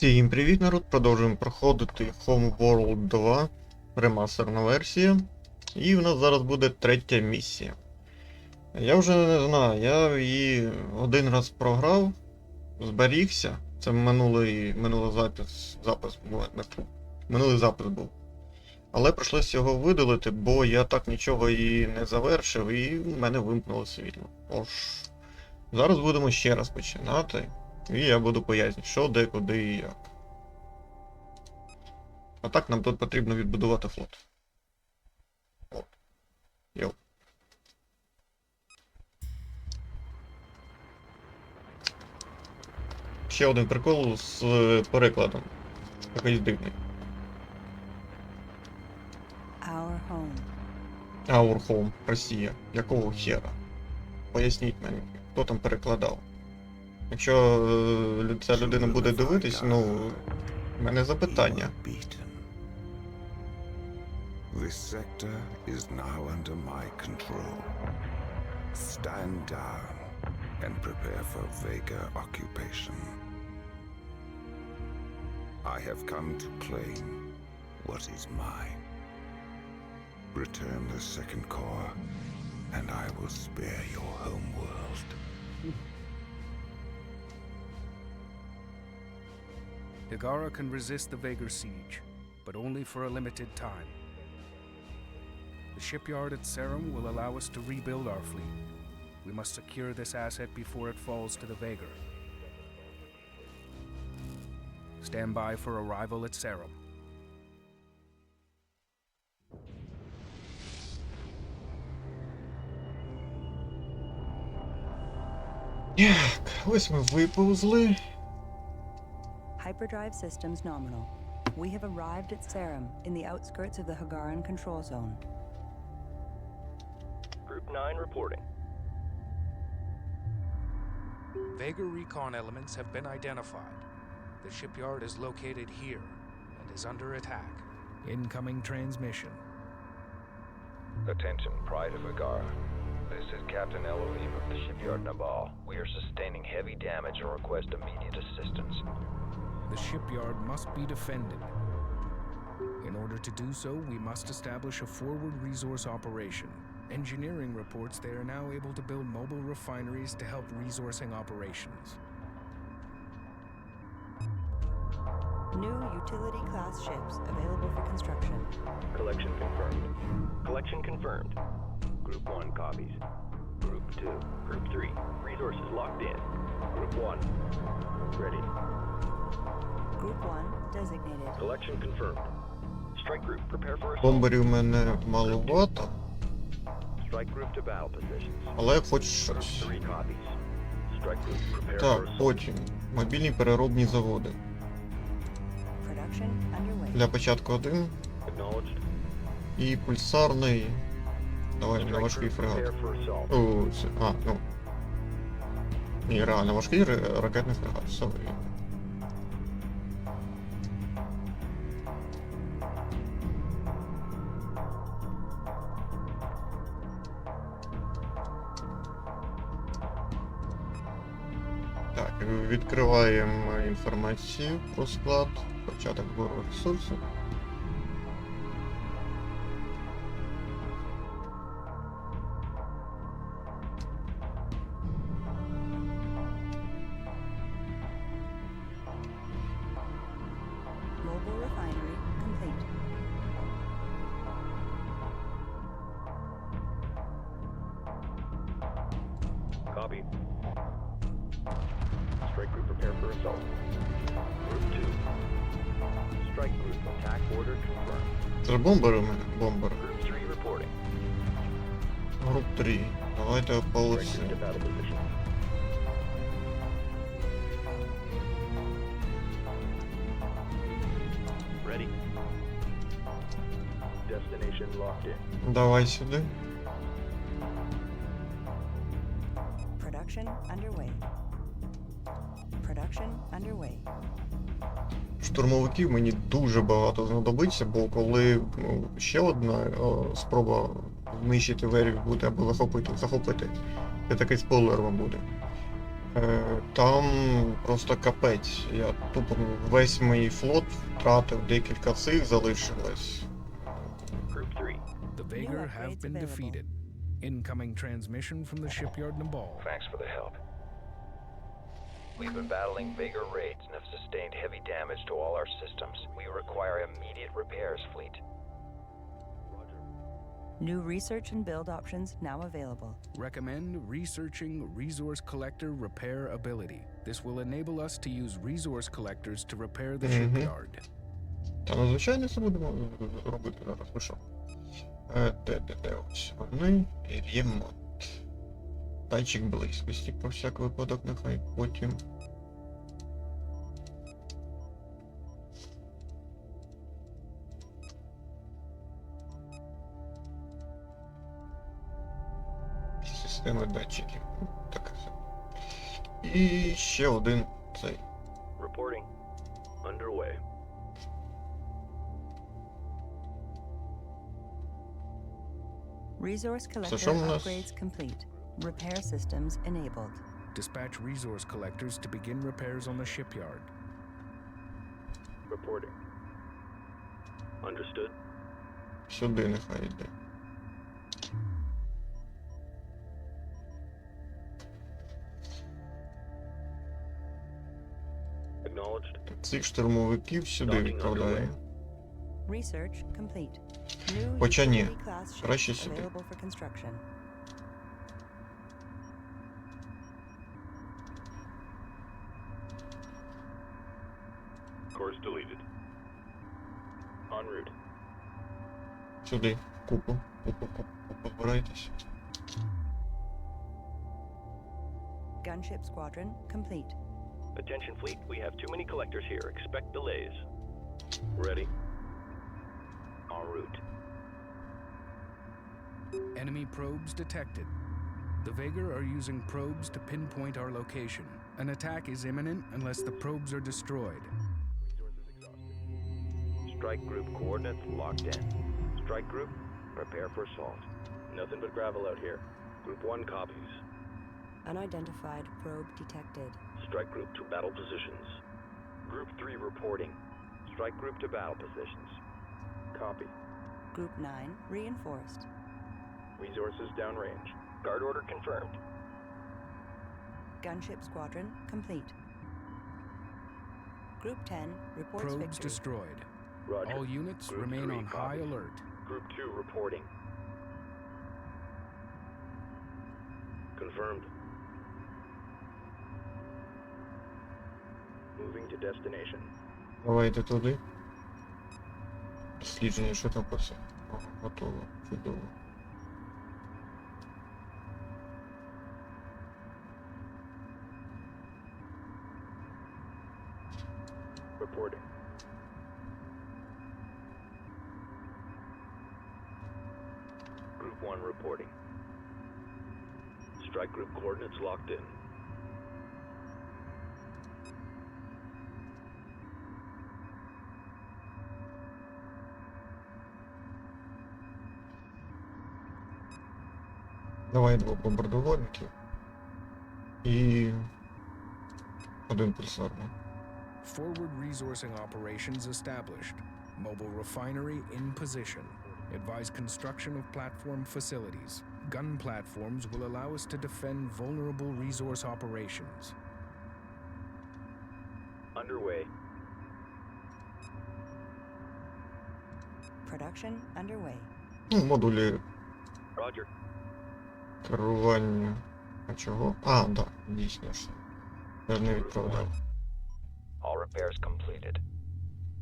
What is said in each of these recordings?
Всім привіт, народ! Продовжуємо проходити Homeworld 2, ремастерна версія. І в нас зараз буде третя місія. Я вже не знаю, я її один раз програв, зберігся. Це минулий, минулий запис, запис минулий запис був. Але прийшлося його видалити, бо я так нічого і не завершив, і в мене вимкнуло світло. Тож, зараз будемо ще раз починати. І я буду пояснювати, що, де, куди і як. А так нам тут потрібно відбудувати флот. От. Йоу. Ще один прикол з е, перекладом. Якийсь дивний. Our home. Our Home, Росія. Якого хера? Поясніть мені, хто там перекладав. Якщо е, лю- ця людина буде дивитись, ну. в мене запитання. You are beaten. This sector is now under my control. Stand down and prepare for Vega occupation. I have come to claim what is mine. Return the second core, and I will spare your homeworld. Higara can resist the Vagar siege, but only for a limited time. The shipyard at Serum will allow us to rebuild our fleet. We must secure this asset before it falls to the Vagar. Stand by for arrival at Serum. Так, ось ми виповзли. Hyperdrive systems nominal. We have arrived at Sarum, in the outskirts of the Hagaran control zone. Group 9 reporting. Vagar recon elements have been identified. The shipyard is located here and is under attack. Incoming transmission. Attention, Pride of Agara. This is Captain Elohim of the shipyard Nabal. We are sustaining heavy damage and request immediate assistance. The shipyard must be defended. In order to do so, we must establish a forward resource operation. Engineering reports they are now able to build mobile refineries to help resourcing operations. New utility class ships available for construction. Collection confirmed. Collection confirmed. Group 1 copies. Group 2. Group 3. Resources locked in. Group 1. Ready. Group 1 designated. Collection confirmed. Strike group, prepare for assault. Бомберів в мене маловато, Strike group to battle positions. але я хочу Group щось. 3 copies. Strike group, prepare for Так, assault. потім. Мобільні переробні заводи. Production underway. Для початку один. Acknowledged. І пульсарний. Давай на Strike важкий group, фрегат. prepare for assault. О, це. А, ну. Ні, реально важкий ра- ракетний фрегат. Все Так, відкриваємо інформацію про склад, початок збору бомбер бомбер. Груп 3. Давайте по оці. Давай сюда. Production underway. Production underway. Штурмовиків мені дуже багато знадобиться, бо коли ну, ще одна о, спроба знищити верів буде або захопити, захопити, це такий спойлер вам буде. Е, Там просто капець. Я тупо весь мій флот втратив, декілька цих залишилось. Group 3. The Vagar have upgrades been available. defeated. Incoming transmission from the shipyard Nabal. Thanks for the help. We've been battling Vagar raids and have sustained heavy damage to all our systems. We require immediate repairs, fleet. New research and build options now available. Recommend researching resource collector repair ability. This will enable us to use resource collectors to repair the Mhm. shipyard. Та ну звичайно це будемо робити зараз. Ви що? Е, Де, де, де ось вони. Ремонт. Датчик близькості про всяк випадок, нехай потім. Система датчиків. Так. І ще один цей. Reporting. Underway. Resource collector upgrades complete. Repair systems enabled. Dispatch resource collectors to begin repairs on the shipyard. Reporting. Understood. Сюди нехай йде. Acknowledged. Цих штурмовиків сюди Docking відправляємо. Research complete. New Хоча ні. utility class ships Краще сюди. Gunship squadron complete. Attention fleet, we have too many collectors here. Expect delays. Ready. En route. Enemy probes detected. The Vega are using probes to pinpoint our location. An attack is imminent unless the probes are destroyed. Strike group coordinates locked in. Strike group, prepare for assault. Nothing but gravel out here. Group 1 copies. Unidentified probe detected. Strike group to battle positions. Group 3 reporting. Strike group to battle positions. Copy. Group 9 reinforced. Resources downrange. Guard order confirmed. Gunship squadron complete. Group 10 reports Probes victory. destroyed. Roger. All units Group remain three on high copies. alert. Group 2 reporting. Confirmed. Moving to destination. Давайте туди. Дослідження, що там по все. О, Готово. Чудово. Reporting. Group 1 reporting. Strike group coordinates locked in. Давай двох бомбардувальників. І один пульсарний. Forward resourcing operations established. Mobile refinery in position. Advise construction of platform facilities. Gun platforms will allow us to defend vulnerable resource operations. Underway. Production underway. Ну, модулі Roger. керування. А чого? А, да, дійсно ж. Я ж не відправляв. All repairs completed.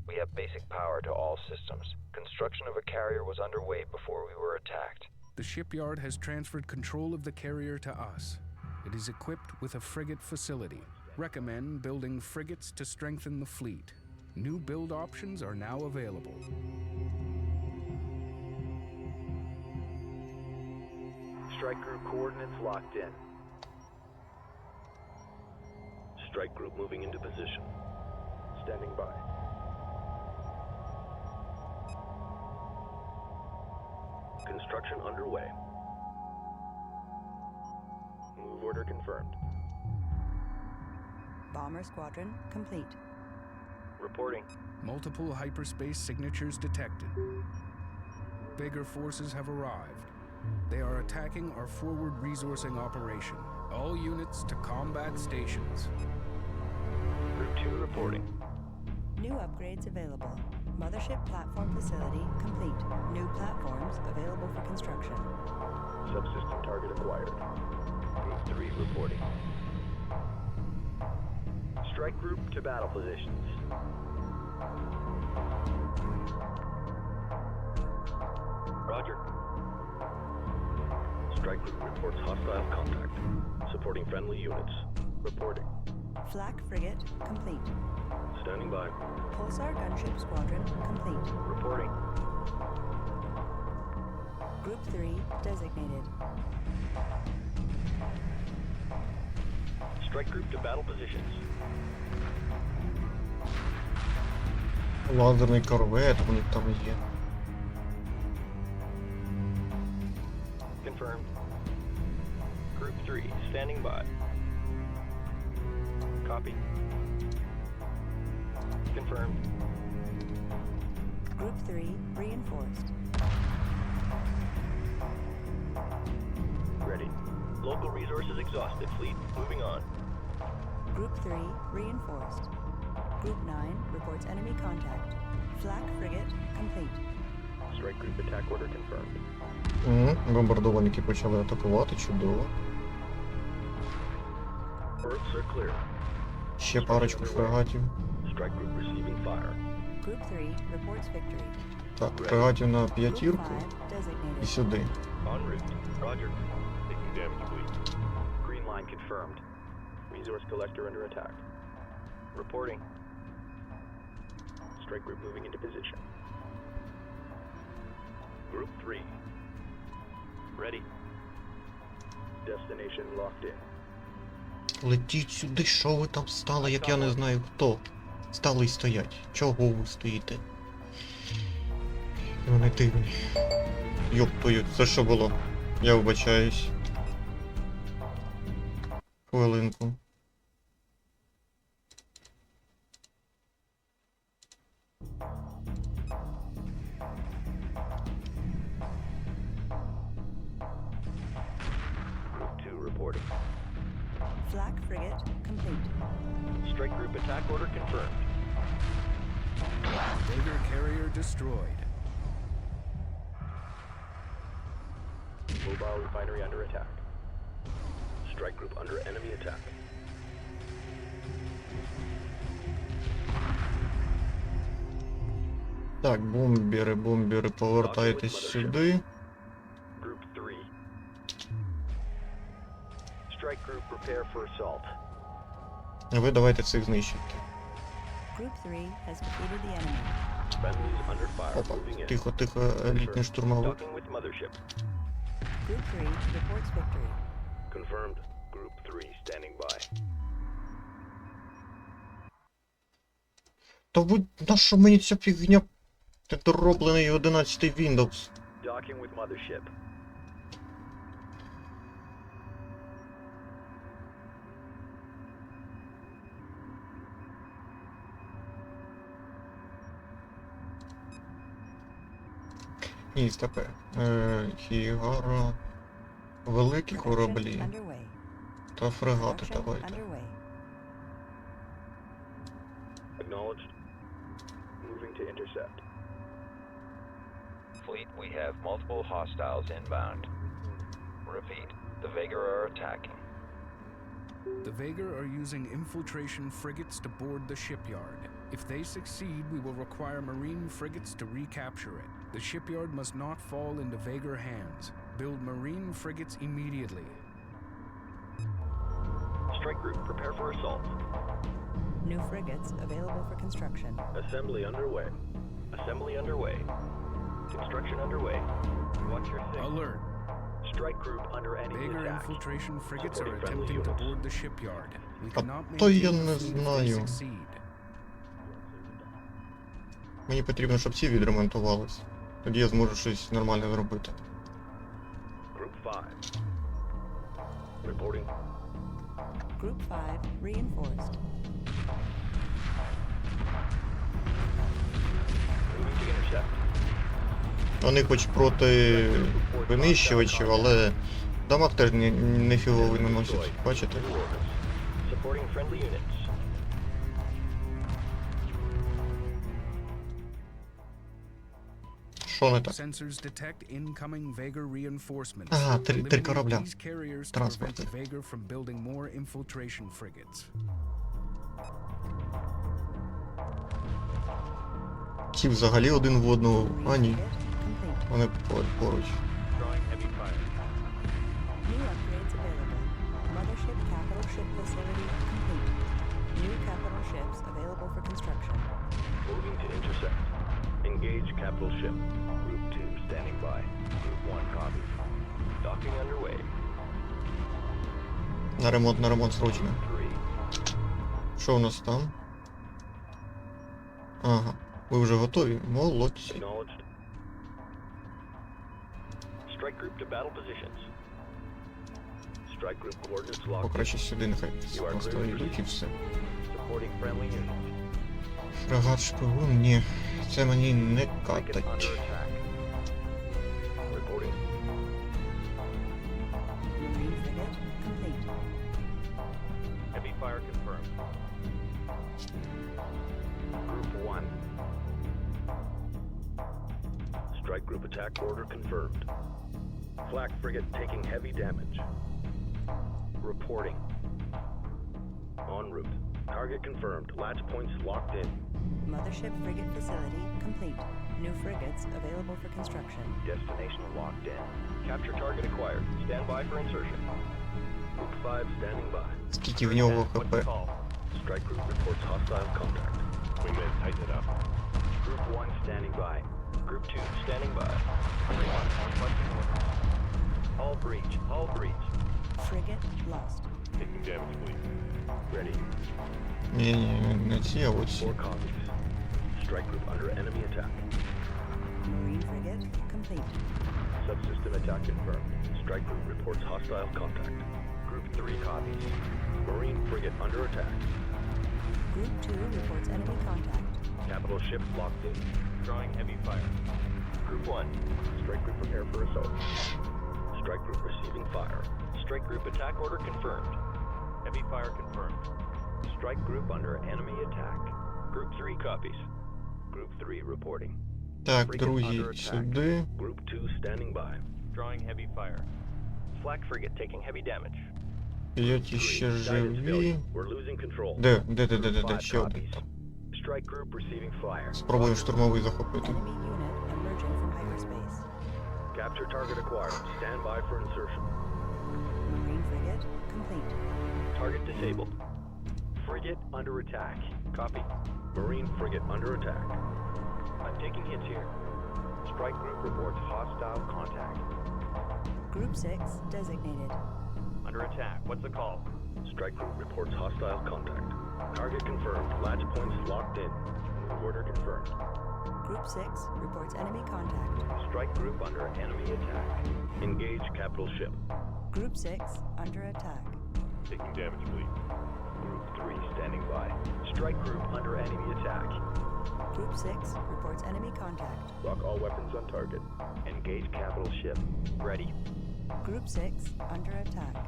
We have basic power to all systems. Construction of a carrier was underway before we were attacked. The shipyard has transferred control of the carrier to us. It is equipped with a frigate facility. Recommend building frigates to strengthen the fleet. New build options are now available. Strike group coordinates locked in. Strike group moving into position. Standing by. Construction underway. Move order confirmed. Bomber Squadron complete. Reporting. Multiple hyperspace signatures detected. Bigger forces have arrived. They are attacking our forward resourcing operation. All units to combat stations. Group 2 reporting. New upgrades available. Mothership platform facility complete. New platforms available for construction. Subsystem target acquired. Group 3 reporting. Strike group to battle positions. Roger. Strike group reports hostile contact. Supporting friendly units. Reporting. Flak frigate complete. Standing by. Pulsar gunship squadron complete. Reporting. Group 3 designated. Strike group to battle positions. Лазерний корвет у них там є. Confirmed. Group 3, standing by. Copy. Confirmed. Group 3 reinforced. Ready. Local resources exhausted. Fleet moving on. Group 3 reinforced. Group 9 reports enemy contact. Flak frigate complete. Strike group attack order confirmed. Угу. Бомбардувальники почали атакувати, чудово. Berths are clear. Ще парочку фрегатів. Strike group receiving fire. Group 3 reports victory. Так, фрегатів на п'ятірку і сюди. En route. Roger. Taking damage, please. Green line confirmed. Resource collector under attack. Reporting. Strike group moving into position. Group 3. Ready. Destination locked in. Летіть сюди, що ви там стали, як я не знаю хто. Стали й стоять. Чого ви стоїте? Вони дивні. Йоп твою, це що було? Я вибачаюсь. Хвилинку. Так, бомбери, бомбери, повертайтесь сюди. А ви давайте цих знищити. Опа, тихо, тихо, літній штурмовик. Та будь на що мені ця фігня це дороблений 11 Windows. Docking with mothership. Ні, тепер. Е, Хігара. Великі кораблі та фрегати давайте. Acknowledged. Moving to intercept. Fleet, we have multiple hostiles inbound. Repeat, the Vagar are attacking. The Vagar are using infiltration frigates to board the shipyard. If they succeed, we will require marine frigates to recapture it. The shipyard must not fall into Vagar hands. Build marine frigates immediately. Strike group prepare for assault. New frigates available for construction. Assembly underway. Assembly underway. Construction underway. Watch your six. Alert! Strike group under enemy Vagar attack. infiltration frigates are Supporting friendly attempting to units. board the shipyard. We А cannot то я maintain не the fleet if they знаю. succeed. Мені потрібно, щоб ці відремонтувались. Тоді я зможу щось нормальне зробити. Group 5. Reporting. Group 5 reinforced. Moving to intercept. Вони хоч проти винищувачів, але дамаг теж нефіговий не наносять, бачите? Що не так? Ага, три, три корабля. Транспорти. Ті взагалі один в одного, а ні вони поруч. Drawing heavy fire. New upgrades available. Mothership capital ship facility complete. New capital ships available for construction. Moving to intercept. Engage capital ship. Group 2 standing by. Group 1 copy. Docking underway. На ремонт, на ремонт срочно. Що у нас там? Ага. Ви вже готові? Молодці. Acknowledged. Strike group to battle positions. Strike group coordinates locked. in. Покраще сюди нехай просто йдуть і все. Supporting friendly units. Фрегат шпигун, ні. Це мені не Frigate under катать. attack. Reporting. Marine frigate complete. Heavy fire confirmed. Group 1. Strike group attack order confirmed. Flak frigate taking heavy damage. Reporting. En route. Target confirmed. Latch points locked in. Mothership frigate facility complete. New frigates available for construction. Destination locked in. Capture target acquired. Stand by for insertion. Group 5 standing by. Скільки в нього хп? Strike group reports hostile contact. We may tighten it up. Group 1 standing by. Group 2 standing by. All breach. All breach. Frigate lost. Taking damage, please. Ready. Ні, ні, не ці, а оці. Four copies. Strike group under enemy attack. Marine frigate complete. Subsystem attack confirmed. Strike group reports hostile contact. Group 3 copies. Marine frigate under attack. Group 2 reports enemy contact. Capital ship locked in. Drawing heavy fire. Group 1. Strike group prepare for assault. Strike group receiving fire. Strike group attack order confirmed. Heavy fire confirmed. Strike group under enemy attack. Group 3 copies. Group 3 reporting. Так, Frigate другі under attack. сюди. Group 2 standing by. Drawing heavy fire. Flak frigate taking heavy damage. П'ять ще Guidance живі. failure. We're losing control. Де, де, де, де, де, де, Five ще один. copies. Strike group receiving fire. Спробуємо штурмовий захопити. Capture target acquired. Stand by for insertion. Marine frigate complete. Target disabled. Frigate under attack. Copy. Marine frigate under attack. I'm taking hits here. Strike group reports hostile contact. Group 6 designated. Under attack. What's the call? Strike group reports hostile contact. Target confirmed. Latch points locked in. Order confirmed. Group 6 reports enemy contact. Strike group under enemy attack. Engage capital ship. Group 6 under attack. Taking damage, please. Group 3 standing by. Strike group under enemy attack. Group 6 reports enemy contact. Lock all weapons on target. Engage capital ship. Ready. Group 6 under attack.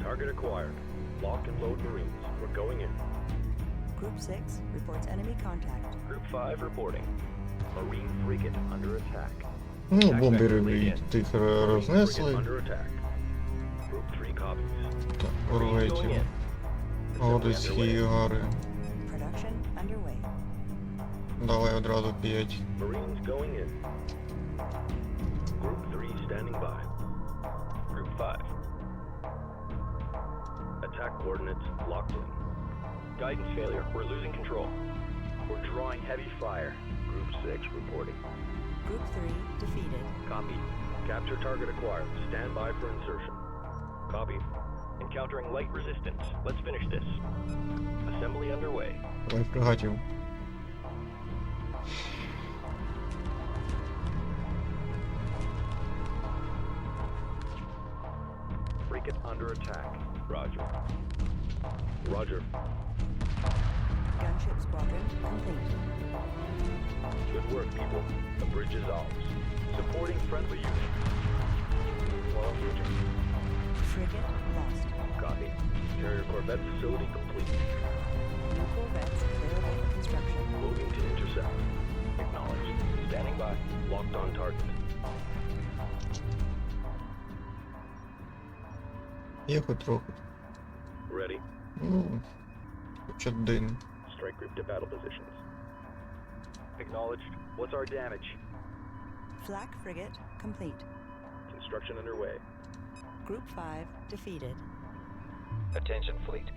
Target acquired. Lock and load Marines. We're going in. Group 6 reports enemy contact. Group 5 reporting. Marine frigate under attack. Ну, Attack бомбери vector laid від in. тих Marine frigate рознесли. under attack. Group 3 copies. Так, Marines going корветів. in. Assembly Одеські underway. гари. Production underway. Давай одразу п'ять. Marines going in. Group 3 standing by. Group 5. Attack coordinates locked in. Guidance failure. We're losing control. We're drawing heavy fire. Group 6 reporting. Group 3 defeated. Copy. Capture target acquired. Stand by for insertion. Copy. Encountering light resistance. Let's finish this. Assembly underway. Давай фрегатів. Frigate under attack. Roger. Roger. The bridge is ours. Supporting friendly units. While engaging. Frigate lost. Copy. Carrier Corvette facility complete. New corvettes available for construction. Moving to intercept. Acknowledged. Standing by. Locked on target. Є хоч трохи. Ready. Ну, хоч один. Strike group to battle positions. Acknowledged. What's our damage? Flak frigate complete. Construction underway. Group 5 defeated. Attention, fleet.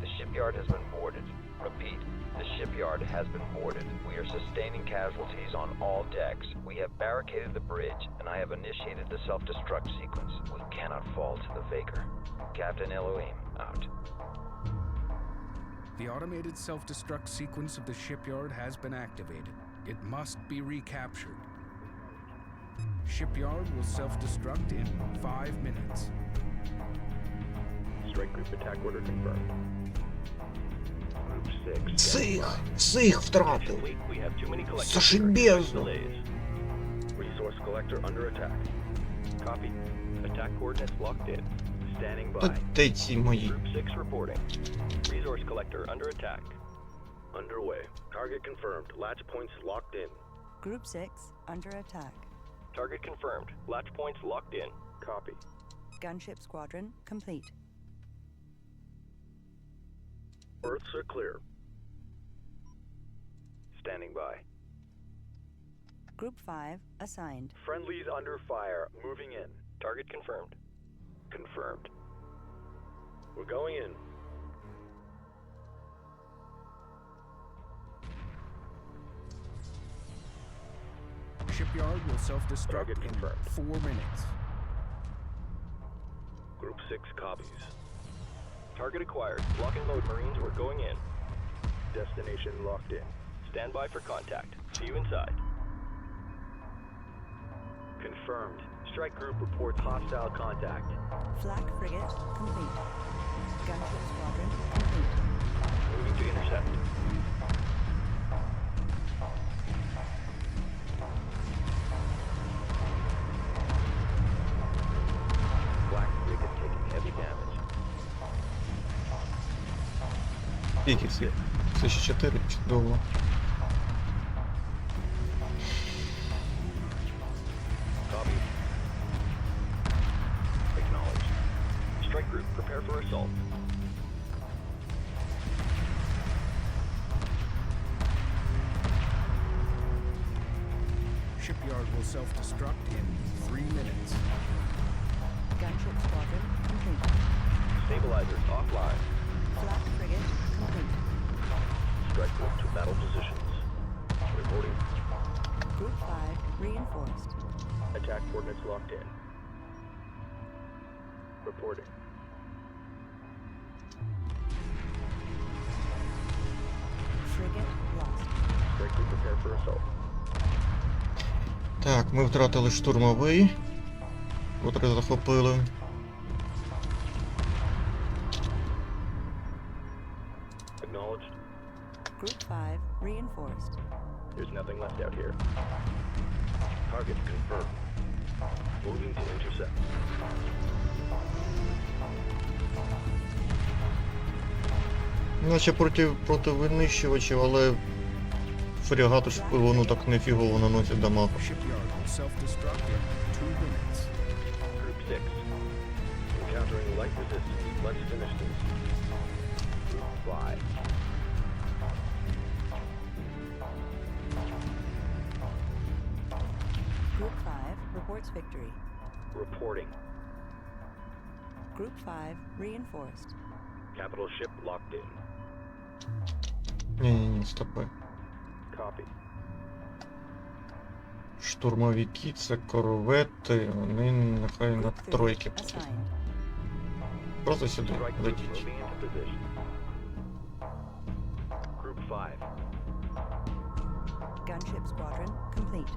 The shipyard has been boarded. Repeat, the shipyard has been boarded. We are sustaining casualties on all decks. We have barricaded the bridge, and I have initiated the self-destruct sequence. We cannot fall to the Vaker. Captain Elohim, out. The automated self destruct sequence of the shipyard has been activated. It must be recaptured. Shipyard will self destruct in five minutes. Strike group attack order confirmed. Group 6. Цих! Цих втратив! Fleet, we have too many collectors. Зашибезно. Delays. Resource collector under attack. Copy. Attack coordinates locked in. Standing Та by. де ці мої? Group 6 reporting. Resource collector under attack. Underway. Target confirmed. Latch points locked in. Group 6 under attack. Target confirmed. Latch points locked in. Copy. Gunship squadron complete. Earths are clear. Standing by. Group 5 assigned. Friendlies under fire. Moving in. Target confirmed. Confirmed. We're going in. Shipyard will self destruct Target in confirmed. four minutes. Group 6 copies. Target acquired. Lock and load Marines. We're going in. Destination locked in. Stand by for contact. See you inside. Confirmed. Strike group reports hostile contact. Flak frigate complete. Gunship squadron complete. Moving to intercept. Black frigate taking heavy damage. Скільки цих? Це ще 4, чудово. Stabilizers offline. Flak frigate complete. Strike group to battle positions. Reporting. Group 5 reinforced. Attack coordinates locked in. Reporting. Frigate lost. Strike group, prepare for assault. Так, ми втратили штурмовий, котрий захопили. Group 5 reinforced. There's nothing left out here. Target confirmed. Moving to intercept. Наче проти, проти винищувачів, але фрегату ж воно так нефігово наносить дамаг. Shipyard will self destruct in two minutes. Group 6. Encountering light resistance. Let's finish this. Group 5. Group 5 reports victory. Reporting. Group 5 reinforced. Capital ship locked in. Ні-ні-ні, стопи. Copy. Штурмовики це корвети, вони нехай на Group 3 тройки будуть. assigned. Просто сюди, Strike group летіть. moving into position. Group 5. Gunship squadron complete.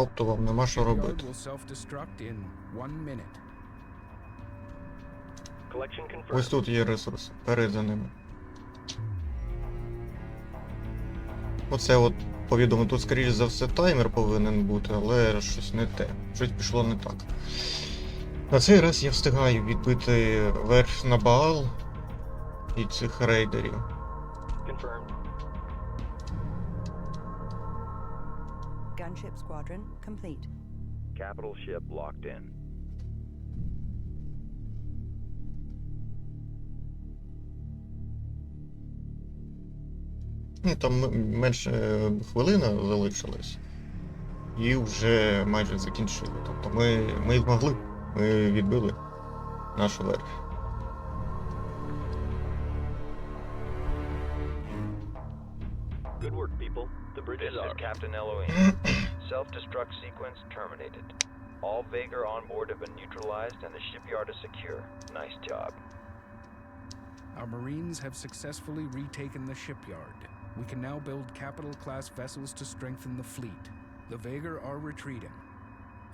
Тобто вам нема що робити. Ось тут є ресурс. Перед за ними. Оце от повідомо, тут скоріш за все таймер повинен бути, але щось не те. Щось пішло не так. На цей раз я встигаю відбити верх на Баал і цих рейдерів. Confirmed. Gunship squadron complete. Capital ship locked in. Ну, там менше е, хвилина залишилась. І вже майже закінчили. Тобто ми, ми змогли. Ми відбили наш верх. Good work, people. The bridge This is is ours. Captain Elohim. Self-destruct sequence terminated. All Vagar on board have been neutralized and the shipyard is secure. Nice job. Our Marines have successfully retaken the shipyard. We can now build capital class vessels to strengthen the fleet. The Vagar are retreating.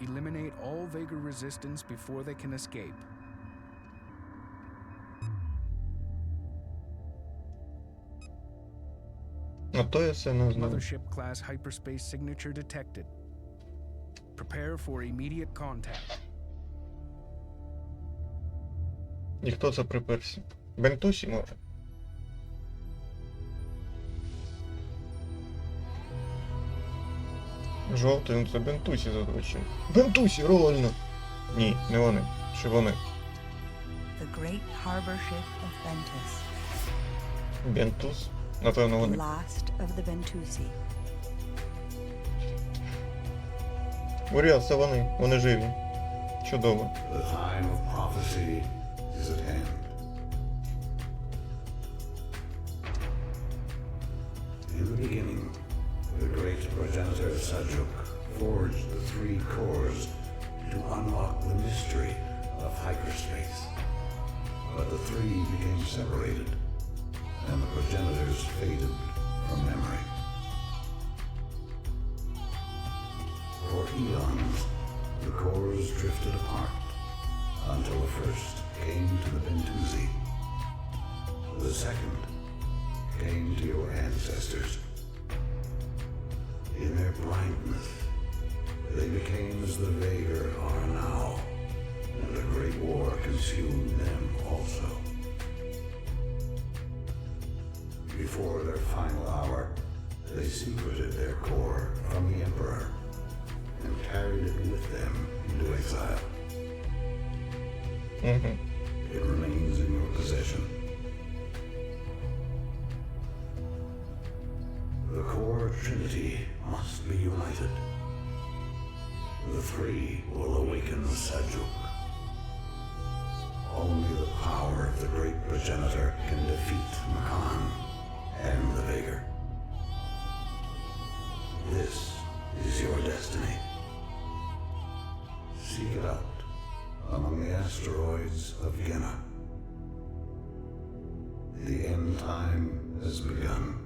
Eliminate all Vagar resistance before they can escape. А то я це не знаю. Mothership class hyperspace signature detected. Prepare for immediate contact. І хто це приперся? Бентусі може. Жовтий, ну це Бентусі зазвичай. Бентусі, реально! Ні, не вони. Чи вони? The great harbor ship of Ventus. Бентус? Напевно, вони. Last of the Bentusi. Уріал, це вони. Вони живі. Чудово. The time of prophecy is at hand. Three cores to unlock the mystery of hyperspace. But the three became separated, and the progenitors faded from memory. For eons, the cores drifted apart until the first came to the Bentusi. The second came to your ancestors. In their blindness, sons the Vader are now, and the Great War consumed them also. Before their final hour, they secreted their core from the Emperor and carried it with them into exile. Mm-hmm. Three will awaken the Sajuk. Only the power of the great progenitor can defeat Makan and the Vagar. This is your destiny. Seek it out among the asteroids of Genna. The end time has begun.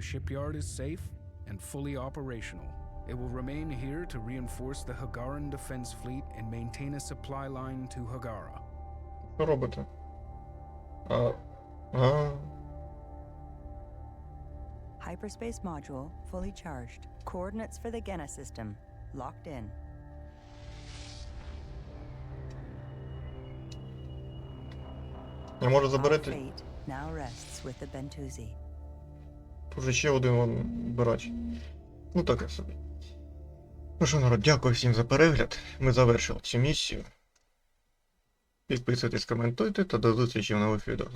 The shipyard is safe and fully operational. It will remain here to reinforce the Hagaran defense fleet and maintain a supply line to Hagara. Що робите? А. А. Hyperspace module fully charged. Coordinates for the Genna system. Locked in. Я може Our заберете. fate now rests with the Bentusi. Тут ще один вон брач. Ну таке собі. Ну що, народ, дякую всім за перегляд. Ми завершили цю місію. Підписуйтесь, коментуйте та до зустрічі в нових відео.